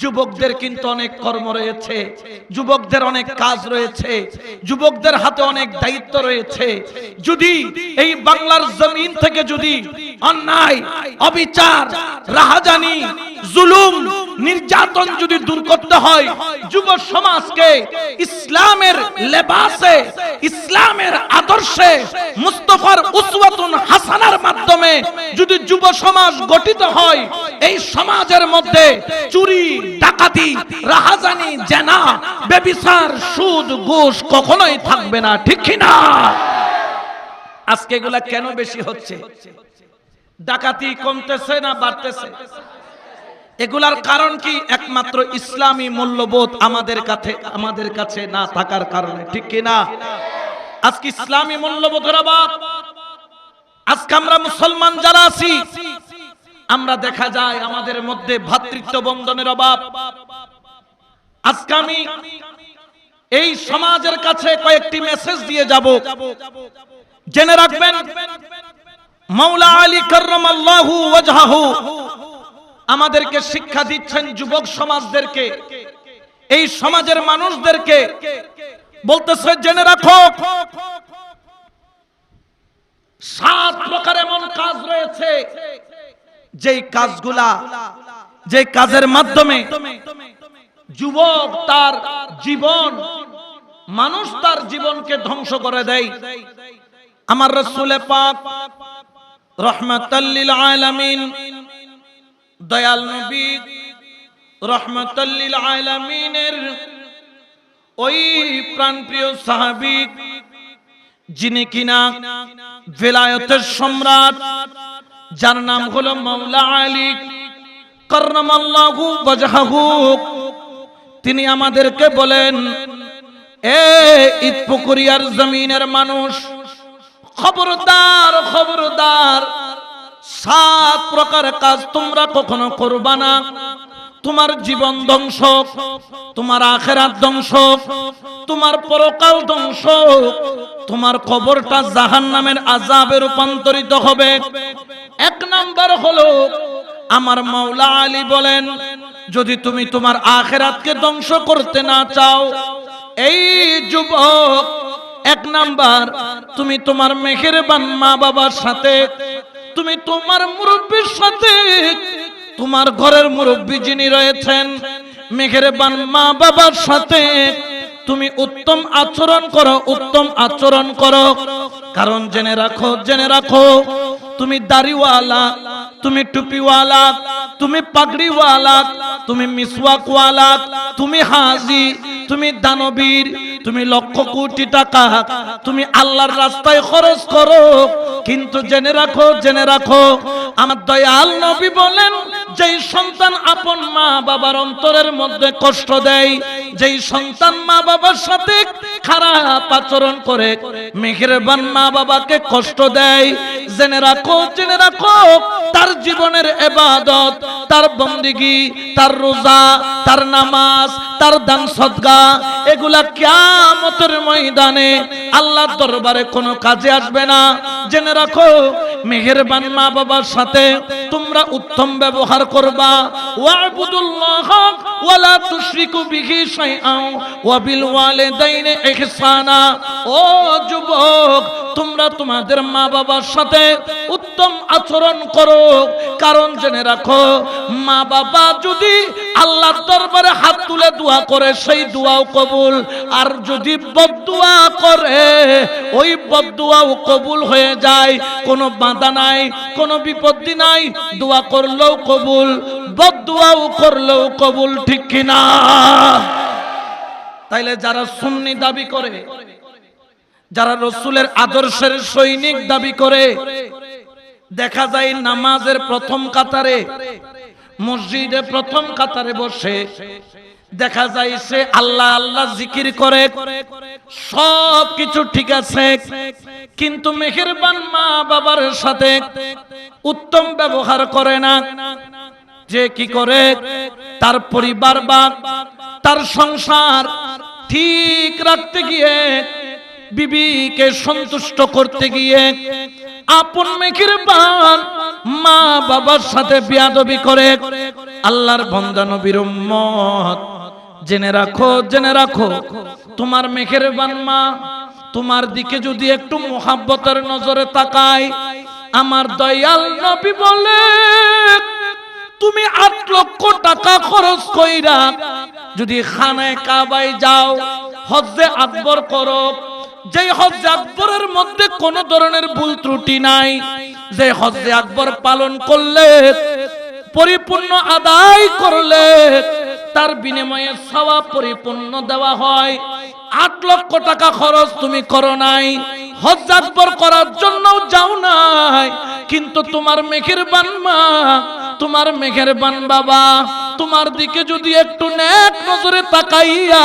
যুবকদের কিন্তু অনেক কর্ম রয়েছে, যুবকদের অনেক কাজ রয়েছে, যুবকদের হাতে অনেক দায়িত্ব রয়েছে। যদি এই বাংলার জমিন থেকে যদি অন্যায়, অবিচার, রাহাজানি, জুলুম নির্যাতন যদি দূর করতে হয়, যুব সমাজকে ইসলামের লেবাসে, ইসলামের আদর্শে, মুস্তফার উসওয়াতুন হাসানার মাধ্যমে যদি যুব সমাজ গঠিত হয়, এই সমাজের মধ্যে চুরি, ডাকাতি, রাহাজানি, জেনা বেবিচার সুদ, ঘুষ কখনোই থাকবে না, ঠিক কি না? আজকে এগুলা কেন বেশি হচ্ছে? ডাকাতি কমতেছে না বাড়তেছে? এগুলার কারণ কি? একমাত্র ইসলামী মূল্যবোধ আমাদের কাছে আমাদের কাছে না থাকার কারণে, ঠিক কি না আজকে ইসলামী মূল্যবোধের অভাব। আজকে আমরা মুসলমান যারা আছি, আমরা দেখা যায় আমাদের মধ্যে ভ্রাতৃত্ব বন্ধনের অভাব। আজকে আমি এই সমাজের কাছে কয়েকটি মেসেজ দিয়ে যাব। জেনে রাখবেন মাওলা আলী কার্রামাল্লাহু ওয়াজহাহু আমাদেরকে শিক্ষা দিচ্ছেন যুবক সমাজদেরকে, এই সমাজের মানুষদেরকে। বলতেছে, জেনে রাখো, সাত প্রকার এমন কাজ রয়েছে, যেই কাজগুলা যে কাজের মাধ্যমে যুবক তার জীবন, মানুষ তার জীবনকে ধ্বংস করে দেয়। আমার রসুলে পাক রহমতাল্লিল আলামিন দয়াল নবী রহমতাল্লিল আলামিনের ওই প্রাণপ্রিয় সাহাবিক যিনি কিনা ভেলায়তের সম্রাট, যার নাম হলো মাওলা আলী তিনি আমাদেরকে বলেন, এ ইতপুকুরিয়ার জমিনের মানুষ, খবরদার খবরদার সাত প্রকার কাজ তোমরা কখনো করবা না। তোমার জীবন ধ্বংস, তোমার আখেরাত ধ্বংস, তোমার পরকাল ধ্বংস, তোমার কবরটা জাহান নামের আজাবে রূপান্তরিত হবে। এক নাম্বার হলো, আমার মাওলা আলী বলেন, যদি তুমি তোমার আখেরাতকে ধ্বংস করতে না চাও, এই যুবক, এক নাম্বার, তুমি তোমার মেহেরবান মা বাবার সাথে তুমি তোমার মুরব্বীর সাথে, তোমার ঘরের মুরব্বী যিনি রয়েছেন, মেহেরবান মা বাবার সাথে তুমি উত্তম আচরণ করো, উত্তম আচরণ করো। কারণ জেনে রাখো জেনে রাখো, তুমি দাড়িওয়ালা তুমি টুপিওয়ালা, তুমি পাগড়িওয়ালা, তুমি মিসওয়াকওয়ালা, তুমি হাজি, তুমি দানবীর, তুমি লক্ষ কোটি টাকা, তুমি আল্লাহর রাস্তায় খরচ করো। কিন্তু জেনে রাখো জেনে রাখো, আমার দয়াল নবী বলেন, যেই সন্তান আপন মা বাবার অন্তরের মধ্যে কষ্ট দেয়, যেই সন্তান মা বাবার সাথে খারাপ আচরণ করে, মেহেরবান মা বাবাকে কষ্ট দেয়। জেনে রাখো জেনে রাখো জীবনের এবাদত, তার বন্দিগি, তার রোজা, তার নামাজ, তার দান সদগা, এগুলা কিয়ামতের ময়দানে আল্লাহর দরবারে কোনো কাজে আসবে না। জেনে রাখো, মেহেরবান মা বাবার সাথে তোমরা উত্তম ব্যবহার করবা। ওয়াবুদুল্লাহ ওয়ালা তুশরিকু বিহি শাইআন ওয়া বিল ওয়ালিদাইনি ইহসানা। ও যুবক, তোমরা তোমাদের মা বাবার সাথে উত্তম আচরণ করো। কারণ জেনে রাখো, মা বাবা যদি আল্লাহর দরবারে হাত তুলে দোয়া করে, সেই দোয়াও কবুল। আর যদি বদদুয়া করে, ওই বদদুয়াও কবুল হয়ে যায়। কোনো বাধা নাই, কোনো বিপত্তি নাই, দোয়া করলেও কবুল, বদদুয়াও করলেও কবুল, ঠিক কিনা? তাইলে যারা সুন্নি দাবি করে, যারা রসুলের আদর্শের সৈনিক দাবি করে দেখা যায় নামাজের প্রথম কাতারে, মসজিদে প্রথম কাতারে বসে দেখা যায় সে আল্লাহ আল্লাহ জিকির করে, সব কিছু ঠিক আছে। কিন্তু মেহেরবান মা বাবার সাথে উত্তম ব্যবহার করে না। যে কি করে? তার পরিবার বা তার সংসার ঠিক রাখতে গিয়ে, বিবিকে সন্তুষ্ট করতে গিয়ে আপন মেঘের বান, মা বাবার সাথে বিয়াদবি করে। আল্লাহর বন্দা নবীর উম্মত। জেনে রাখো জেনে রাখো, তোমার মেঘের বান মা, তোমার দিকে যদি একটু মোহাব্বতের নজরে তাকায়, আমার দয়াল নবী বলে, তুমি আট লক্ষ টাকা খরচ কইরা যদি খানায় কাবায় যাও, হজ্জে আকবর করো যে হজ্জে আকবরের মধ্যে কোন ধরনের ভুল ত্রুটি নাই যে হজ্জে আকবর পালন করলে, পরিপূর্ণ আদায় করলে, তার বিনিময়ে সওয়া পরিপূর্ণ দেওয়া হয়। আট লক্ষ টাকা খরচ তুমি করো নাই হজ আকবর করার জন্য যাও নাই। কিন্তু তোমার মেঘের বানমা তোমার মেঘের বান বাবা, তোমার দিকে যদি একটু নেক নজরে তাকাইয়া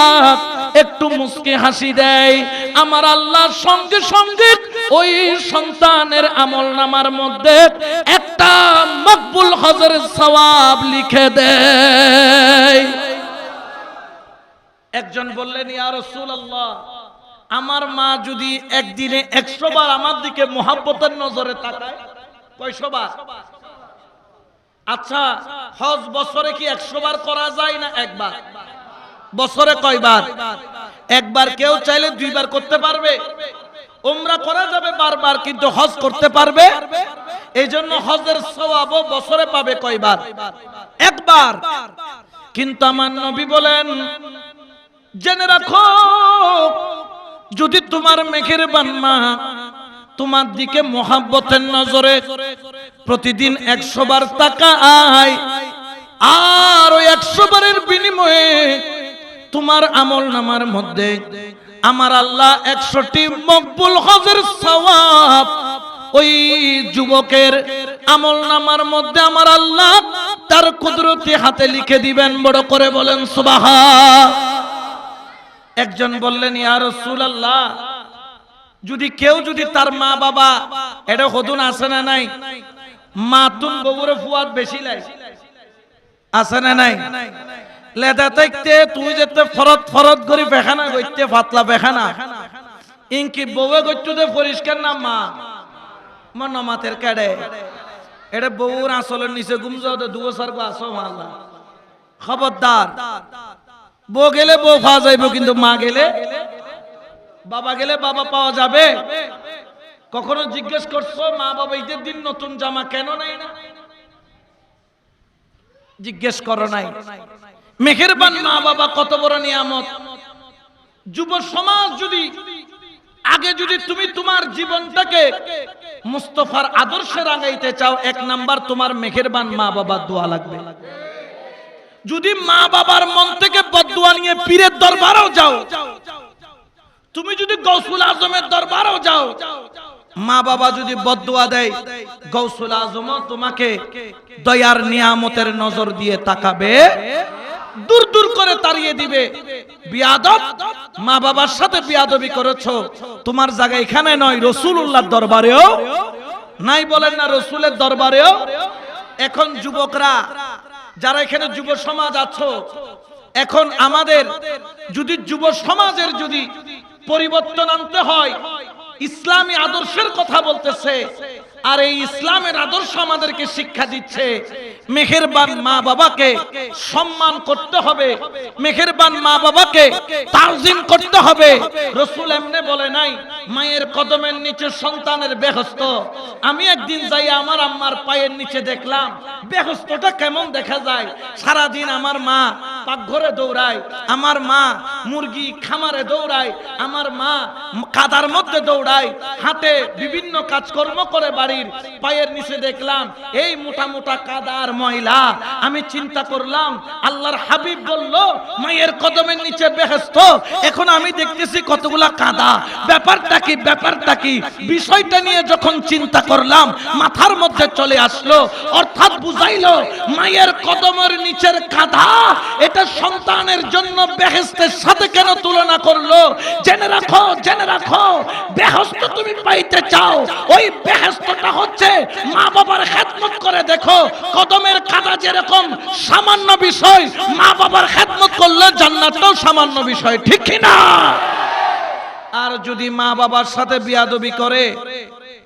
একটু মুস্কি হাসি দেয়। আমার আল্লাহর সঙ্গে সঙ্গে ওই সন্তানের আমল নামার মধ্যে একটা মকবুল হজরের সওয়াব লিখে দেয়। একজন বললেন, ইয়া রাসূলুল্লাহ, আমার মা যদি একদিনে একশো বার আমার দিকে মোহাব্বতের নজরে তাকায়, কয়শো বার? আচ্ছা হজ বছরে কি একশো বার করা যায় না একবার? বছরে কয়বার? একবার কেউ চাইলে দুইবার করতে পারবে। ওমরা করা যাবে বারবার, কিন্তু হজ করতে পারবে। এই জন্য হজের সওয়াবও বছরে পাবে কয়বার? একবার। কিন্তু আমার নবী বলেন, জেনে রাখো, যদি তোমার মেঘের বান্মা তোমার দিকে মোহাব্বতের নজরে প্রতিদিন একশো বার টাকা আয় আর ওই একশো বারের বিনিময়ে তোমার আমল নামার মধ্যে আমার আল্লাহ একশোটি মকবুল হজের সওয়াব। ওই যুবকের আমল নামার মধ্যে আমার আল্লাহ তার কুদরতি হাতে লিখে দিবেন, বড় করে বলেন সুবাহা একজন বললেন, ইয়া আল্লাহ যদি কেউ যদি তার মা বাবা, এটা হদুন আছে না নাই? মাতুন বউরে ফুয়াদ বেশি লাই। আছে না নাই? লেদা থাকতে তুই যেতে ফরত ফরত করি পেখানা গইতে ফাতলা পেখানা ইনকি বউয়ে গইতে পরিষ্কার না, মা। মন মাতের কেড়ে। এটা বউর আসলের নিচে গুমজাও দে দুবো সার আসো মাল্লা খবরদার। বউ গেলে বউ পাওয়া যাইব, কিন্তু মা গেলে বাবা গেলে বাবা পাওয়া যাবে। কখনো জিজ্ঞেস করছ, মা বাবা ঈদের দিন নতুন জামা কেন নাই না? জিজ্ঞেস করো নাই। মেহেরবান মা বাবা কত বড় নিয়ামত। যুব সমাজ যদি, আগে যদি তুমি তোমার জীবনটাকে মুস্তফার আদর্শে রাঙাইতে চাও, এক নাম্বার তোমার মেহেরবান মা বাবার দোয়া লাগবে। যদি মা বাবার মন থেকে বদুয়া নিয়ে পীরের দরবারেও যাও, তুমি যদি গৌসুল আজমের দরবারেও যাও মা বাবা যদি বদুয়া দেয়, গৌসুল আজম তোমাকে দয়ার নিয়ামতের নজর দিয়ে তাকাবে। দূর দূর করে তাড়িয়ে দিবে। বিয়াদব, মা বাবার সাথে বিয়াদবি করেছ। তোমার জায়গা এখানে নয় রসুল্লাহর দরবারেও। নাই বলেন না রসুলের দরবারেও। এখন যুবকরা, যারা এখানে যুব সমাজ আছো, এখন আমাদের যদি যুব সমাজের যদি পরিবর্তন আনতে হয়, ইসলামী আদর্শের কথা বলতেছে আর এই ইসলামের আদর্শ আমাদেরকে শিক্ষা দিচ্ছে। মেহেরবান মা বাবাকে সম্মান করতে হবে। মেহেরবান মা বাবাকে তাজিম করতে হবে। রসুল এমনি বলে নাই, মায়ের কদমের নিচে সন্তানের বেহস্ত। আমি একদিন যাই আমার আম্মার পায়ের নিচে দেখলাম, বেহস্তটা কেমন দেখা যায়? সারাদিন আমার মা পাকঘরে দৌড়ায়, আমার মা মুরগি খামারে দৌড়ায়, আমার মা কাদার মধ্যে দৌড়ায় হাতে বিভিন্ন কাজকর্ম করে বাড়ির পায়ের নিচে দেখলাম, এই মোটা মোটা কাদার ময়লা। আমি চিন্তা করলাম, আল্লাহর হাবিব বলল, মায়ের কদমের নিচে বেহেস্ত এখন আমি দেখতেছি কতগুলা কাদা। ব্যাপারটা কি ব্যাপারটা কি? বিষয়টা নিয়ে যখন চিন্তা করলাম, মাথার মধ্যে চলে আসলো, অর্থাৎ বুঝাইলো, মায়ের কদমের নিচের কাদা, এটা সন্তানের জন্য বেহেস্তের সাথে কেন তুলনা করল? জেনে রাখো জেনে রাখো। বেহস্ত তুমি পাইতে চাও, ওই বেহেস্তটা হচ্ছে মা বাবার খেদমত করে দেখো, কদমের কাদা যেরকম সামান্য বিষয় মা বাবার খেদমত করলে জান্নাতটাও সামান্য বিষয়, ঠিক কি না? আর যদি মা বাবার সাথে বিয়াদবি করে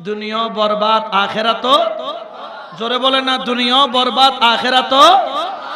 দুনিয়া বরবাদ আখেরাতো জোরে বলে না দুনিয়া বরবাদ আখেরা তো